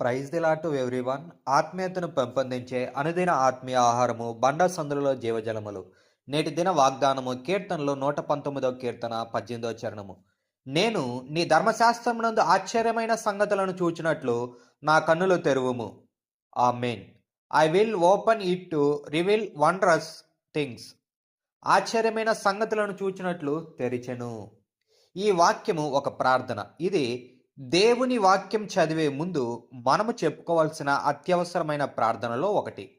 Praise the Lord to everyone. ఆత్మీయతను పెంపొందించే అనుదిన ఆత్మీయ ఆహారము బండ సందులలో జీవజలములు. నేటి దిన వాగ్దానము కీర్తనలు నూట పంతొమ్మిదో కీర్తన పద్దెనిమిదో చరణము. నేను నీ ధర్మశాస్త్రమునందు ఆశ్చర్యమైన సంగతులను చూచినట్లు నా కన్నులు తెరువుము. ఆ main I will open it to reveal wondrous things. ఆశ్చర్యమైన సంగతులను చూచినట్లు తెరిచెను. ఈ వాక్యము ఒక ప్రార్థన. ఇది దేవుని వాక్యం చదివే ముందు మనము చెప్పుకోవాల్సిన అత్యవసరమైన ప్రార్థనలో ఒకటి.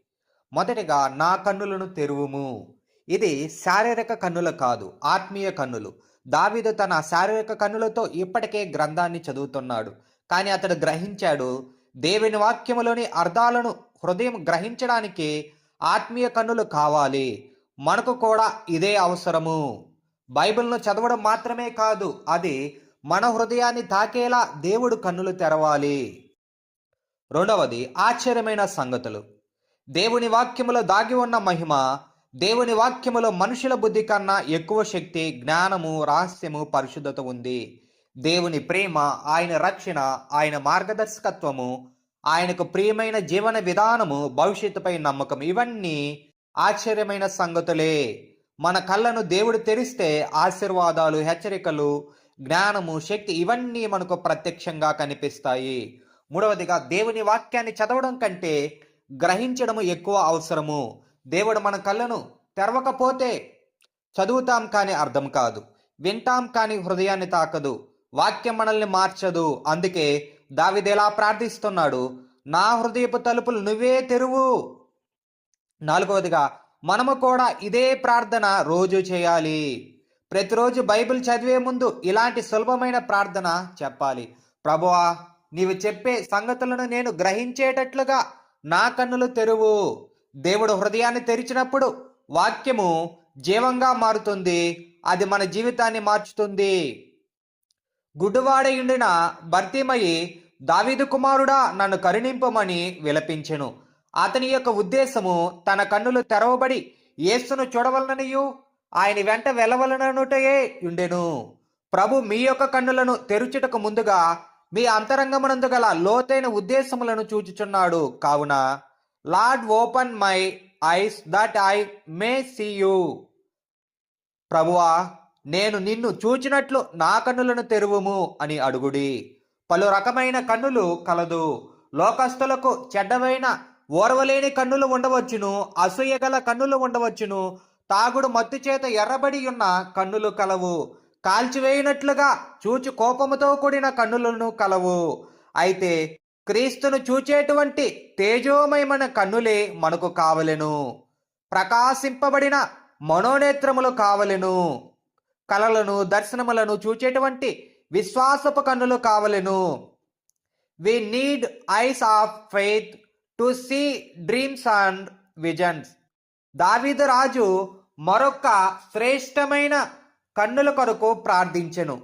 మొదటిగా నా కన్నులను తెరువుము. ఇది శారీరక కన్నులు కాదు ఆత్మీయ కన్నులు. దావీదు తన శారీరక కన్నులతో ఇప్పటికే గ్రంథాన్ని చదువుతున్నాడు. కానీ అతడు గ్రహించాడు దేవుని వాక్యములోని అర్థాలను హృదయం గ్రహించడానికి ఆత్మీయ కన్నులు కావాలి. మనకు కూడా ఇదే అవసరము. బైబిల్ను చదవడం మాత్రమే కాదు అది మన హృదయాన్ని తాకేలా దేవుడు కన్నులు తెరవాలి. రెండవది ఆశ్చర్యమైన సంగతులు. దేవుని వాక్యములో దాగి ఉన్న మహిమ దేవుని వాక్యములో మనుషుల బుద్ధి కన్నా ఎక్కువ శక్తి జ్ఞానము రహస్యము పరిశుద్ధత ఉంది. దేవుని ప్రేమ ఆయన రక్షణ ఆయన మార్గదర్శకత్వము ఆయనకు ప్రియమైన జీవన విధానము భవిష్యత్తుపై నమ్మకం ఇవన్నీ ఆశ్చర్యమైన సంగతులే. మన కళ్ళను దేవుడు తెరిస్తే ఆశీర్వాదాలు హెచ్చరికలు జ్ఞానము శక్తి ఇవన్నీ మనకు ప్రత్యక్షంగా కనిపిస్తాయి. మూడవదిగా దేవుని వాక్యాన్ని చదవడం కంటే గ్రహించడము ఎక్కువ అవసరము. దేవుడు మన కళ్ళను తెరవకపోతే చదువుతాం కానీ అర్థం కాదు. వింటాం కానీ హృదయాన్ని తాకదు. వాక్యం మనల్ని మార్చదు. అందుకే దావిదెలా ప్రార్థిస్తున్నాడు? నా హృదయపు తలుపులు నువ్వే తెరువు. నాలుగవదిగా మనము కూడా ఇదే ప్రార్థన రోజు చేయాలి. ప్రతిరోజు బైబిల్ చదివే ముందు ఇలాంటి సులభమైన ప్రార్థన చెప్పాలి. ప్రభువా నీవు చెప్పే సంగతులను నేను గ్రహించేటట్లుగా నా కన్నులు తెరువు. దేవుడు హృదయాన్ని తెరిచినప్పుడు వాక్యము జీవంగా మారుతుంది. అది మన జీవితాన్ని మార్చుతుంది. గుడ్డువాడయుండిన భర్తీమయి దావీదు కుమారుడా నన్ను కరుణింపమని విలపించెను. అతని యొక్క ఉద్దేశము తన కన్నులు తెరవబడి యేసును చూడవలననియు ఆయన వెంట వెళ్ళవలననుటయే ఉండెను ప్రభు మీ యొక్క కన్నులను తెరుచుటకు ముందుగా మీ అంతరంగమునందు గల లోతైన ఉద్దేశములను చూచుచున్నాడు. కావున Lord open my eyes that I may see you. ప్రభువా నేను నిన్ను చూచినట్లు నా కన్నులను తెరువుము అని అడుగుడి. పలు రకమైన కన్నులు కలదు. లోకస్తులకు చెడ్డవైన ఓర్వలేని కన్నులు ఉండవచ్చును. అసూయ గల కన్నులు ఉండవచ్చును. తాగుడు మత్తు చేత ఎర్రబడి ఉన్న కన్నులు కలవు. కాల్చివేయినట్లుగా చూచి కోపముతో కూడిన కన్నులను కలవు. అయితే క్రీస్తును చూచేటువంటి తేజోమయమైన కన్నులే మనకు కావలెను. ప్రకాశింపబడిన మనోనేత్రములు కావలెను. కలలను దర్శనములను చూచేటువంటి విశ్వాసపు కన్నులు కావలెను. We need eyes of faith to see dreams and visions దావీదు రాజు మరొక శ్రేష్టమైన కన్నుల కొరకు ప్రార్థించెను.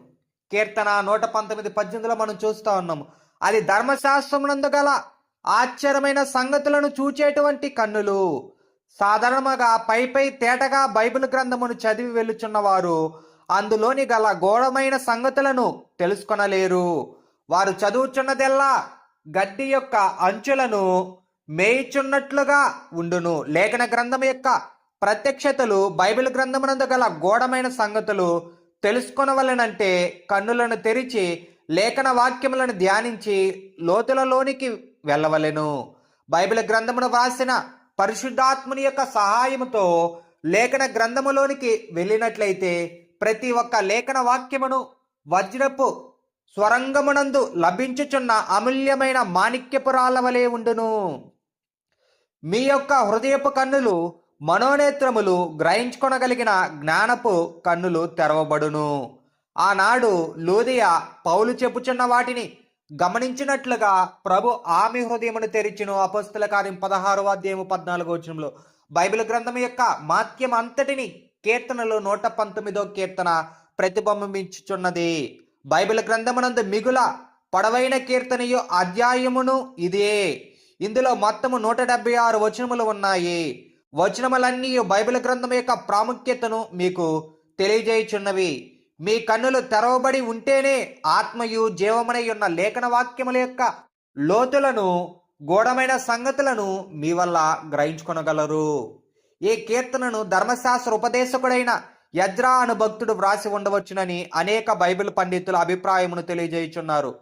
కీర్తన నూట పంతొమ్మిది పద్దెనిమిదిలో మనం చూస్తూ ఉన్నాము అది ధర్మశాస్త్రమునందు గల ఆశ్చర్యమైన సంగతులను చూచేటువంటి కన్నులు. సాధారణంగా పై పై తేటగా బైబిల్ గ్రంథమును చదివి వెళ్ళుచున్నవారు అందులోని గల ఘోరమైన సంగతులను తెలుసుకొనలేరు. వారు చదువుచున్నదెల్లా గడ్డి యొక్క అంచులను మేయిచున్నట్లుగా ఉండును. లేఖన గ్రంథం యొక్క ప్రత్యక్షతలు బైబిల్ గ్రంథమునందు గల గోడమైన సంగతులు తెలుసుకొనవలనంటే కన్నులను తెరిచి లేఖన వాక్యములను ధ్యానించి లోతులలోనికి వెళ్ళవలెను. బైబిల్ గ్రంథమును వ్రాసిన పరిశుద్ధాత్ముని యొక్క సహాయముతో లేఖన గ్రంథములోనికి వెళ్ళినట్లయితే ప్రతి ఒక్క లేఖన వాక్యమును వజ్రపు స్వరంగమునందు లభించుచున్న అమూల్యమైన మాణిక్యపురాల వలె ఉండును. మీ యొక్క హృదయపు కన్నులు మనోనేత్రములు గ్రహించుకొనగలిగిన జ్ఞానపు కన్నులు తెరవబడును. ఆనాడు లూదియ పౌలు చెప్పుచున్న వాటిని గమనించినట్లుగా ప్రభు ఆమె హృదయమును తెరిచిన. అపస్తుల కార్యం పదహారు అధ్యాయము పద్నాలుగో వచనంలో బైబిల్ గ్రంథం యొక్క మాత్యం అంతటిని కీర్తనలు నూట పంతొమ్మిదో కీర్తన ప్రతిబింబించుచున్నది. బైబిల్ గ్రంథమునందు మిగుల పొడవైన కీర్తనయు అధ్యాయమును ఇదే. ఇందులో మొత్తము నూట డెబ్బై ఆరు వచనములు ఉన్నాయి. వచనములన్నీ బైబిల్ గ్రంథం యొక్క ప్రాముఖ్యతను మీకు తెలియజేయుచున్నవి. మీ కన్నులు తెరవబడి ఉంటేనే ఆత్మయు జీవమునై ఉన్న లేఖన వాక్యముల యొక్క లోతులను గూఢమైన సంగతులను మీ వల్ల గ్రహించుకొనగలరు. ఈ కీర్తనను ధర్మశాస్త్ర ఉపదేశకుడైన యజ్రా అను భక్తుడు వ్రాసి ఉండవచ్చునని అనేక బైబిల్ పండితుల అభిప్రాయమును తెలియజేయుచున్నారు.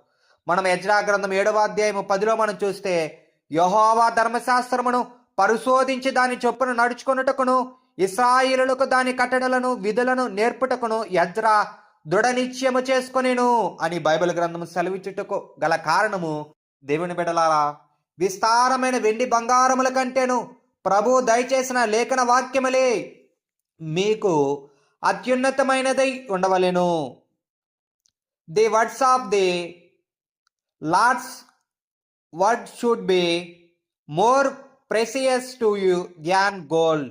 మనం యజ్రా గ్రంథం ఏడవ అధ్యాయము పదిలో మనం చూస్తే యహోవా ధర్మశాస్త్రమును పరిశోధించి దాని చొప్పున నడుచుకొనుటకును ఇస్రాయిలులకు దాని కట్టడలను విధులను నేర్పుటకును యజ్రా దృఢ నిశ్చయము చేసుకొనేను అని బైబిల్ గ్రంథము సెలవిచ్చుటకు గల కారణము దేవుని బిడలారా విస్తారమైన వెండి బంగారముల కంటేను ప్రభు దయచేసిన లేఖన వాక్యములే మీకు అత్యున్నతమైనదై ఉండవలెను. The words of the Lord's word should be more precious to you than gold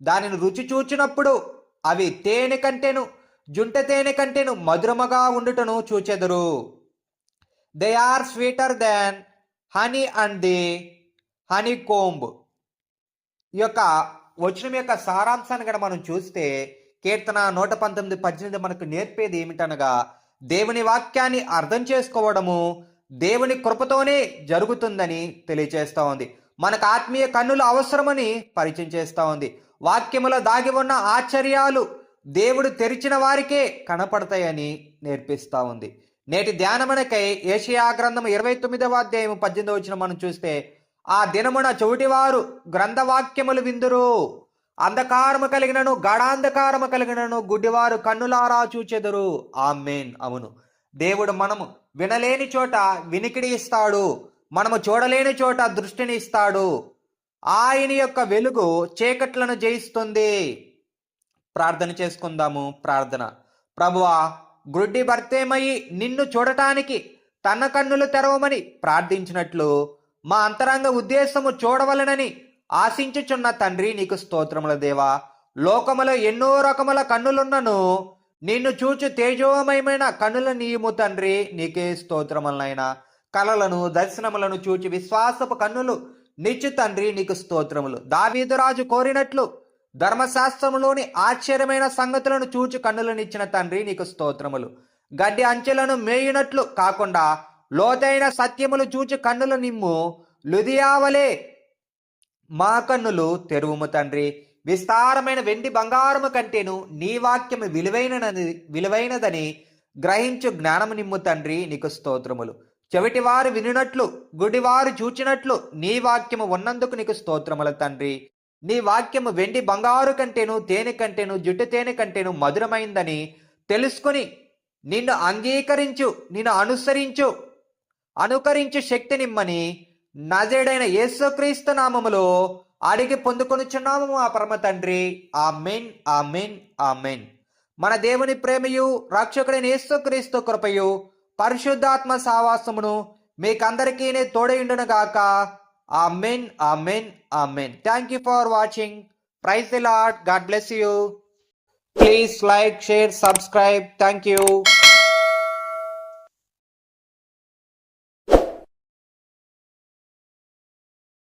దానిని రుచి చూచినప్పుడు అవి తేనె కంటేను జుంట తేనె కంటేను మధురముగా ఉండుటను చూచెదరు. They are sweeter than honey and the honeycomb ఈ యొక్క వచనం యొక్క సారాంశాన్ని కూడా మనం చూస్తే కీర్తన నూట పంతొమ్మిది పద్దెనిమిది మనకు నేర్పేది ఏమిటనగా దేవుని వాక్యాన్ని అర్థం చేసుకోవడము దేవుని కృపతోనే జరుగుతుందని తెలియజేస్తూ ఉంది. మనకు ఆత్మీయ కన్నులు అవసరమని పరిచయం చేస్తూ ఉంది. వాక్యములో దాగి ఉన్న ఆశ్చర్యాలు దేవుడు తెరిచిన వారికే కనపడతాయని నేర్పిస్తూ ఉంది. నేటి ధ్యానమునకై ఏషియా గ్రంథం ఇరవై తొమ్మిదవ అధ్యాయం పద్దెనిమిది వచ్చిన మనం చూస్తే ఆ దినమున చెవిటివారు గ్రంథవాక్యములు విందురు. అంధకారము కలిగినను గాఢాంధకారము కలిగినను గుడ్డివారు కన్నులారా చూచెదరు. ఆ మెయిన్ అవును. దేవుడు మనము వినలేని చోట వినికిడి ఇస్తాడు. మనము చూడలేని చోట దృష్టిని ఇస్తాడు. ఆయన యొక్క వెలుగు చీకట్లను జయిస్తుంది. ప్రార్థన చేసుకుందాము ప్రార్థన. ప్రభువా గుడ్డి భర్తేమయ్యి నిన్ను చూడటానికి తన కన్నులు తెరవమని ప్రార్థించినట్లు మా అంతరంగ ఉద్దేశము చూడవలనని ఆశించుచున్న తండ్రి నీకు స్తోత్రముల దేవా. లోకములో ఎన్నో రకముల కన్నులున్నను నిన్ను చూచు తేజోమయమైన కన్నుల నీయము తండ్రి నీకే స్తోత్రములనైనా కలలను దర్శనములను చూచి విశ్వాసపు కన్నులు. నిచ్చు తండ్రి నీకు స్తోత్రములు. దావీదురాజు కోరినట్లు ధర్మశాస్త్రములోని ఆశ్చర్యమైన సంగతులను చూచి కన్నులనిచ్చిన తండ్రి నీకు స్తోత్రములు. గడ్డి అంచెలను మేయినట్లు కాకుండా లోతైన సత్యములు చూచి కన్నుల నిమ్ము. లుదియావలే మా కన్నులు తెరువుము తండ్రి. విస్తారమైన వెండి బంగారము కంటేను నీ వాక్యము విలువైనది విలువైనదని గ్రహించు జ్ఞానము నిమ్ము తండ్రి నీకు స్తోత్రములు. చెవిటివారు వినినట్లు గుడివారు చూచినట్లు నీ వాక్యము ఉన్నందుకు నీకు స్తోత్రముల తండ్రి. నీ వాక్యము వెండి బంగారు కంటేను తేనె కంటేను జుట్టు తేనె కంటేను మధురమైందని తెలుసుకుని నిన్ను అంగీకరించు నిన్ను అనుసరించు అనుకరించు శక్తినిమ్మని నజేడైన యేసుక్రీస్తు నామములో అడిగి పొందుకొనుచున్నాము మా పరమ తండ్రి. ఆ మెయిన్ ఆ మెయిన్ ఆ మెయిన్ మన దేవుని ప్రేమయు రక్షకుడైన యేసుక్రీస్తు కృపయు పరిశుద్ధాత్మ సావాసమును మీకందరికీ తోడయుండును గాక. ఆ men amen amen thank you for watching praise the Lord God bless you please like share subscribe thank you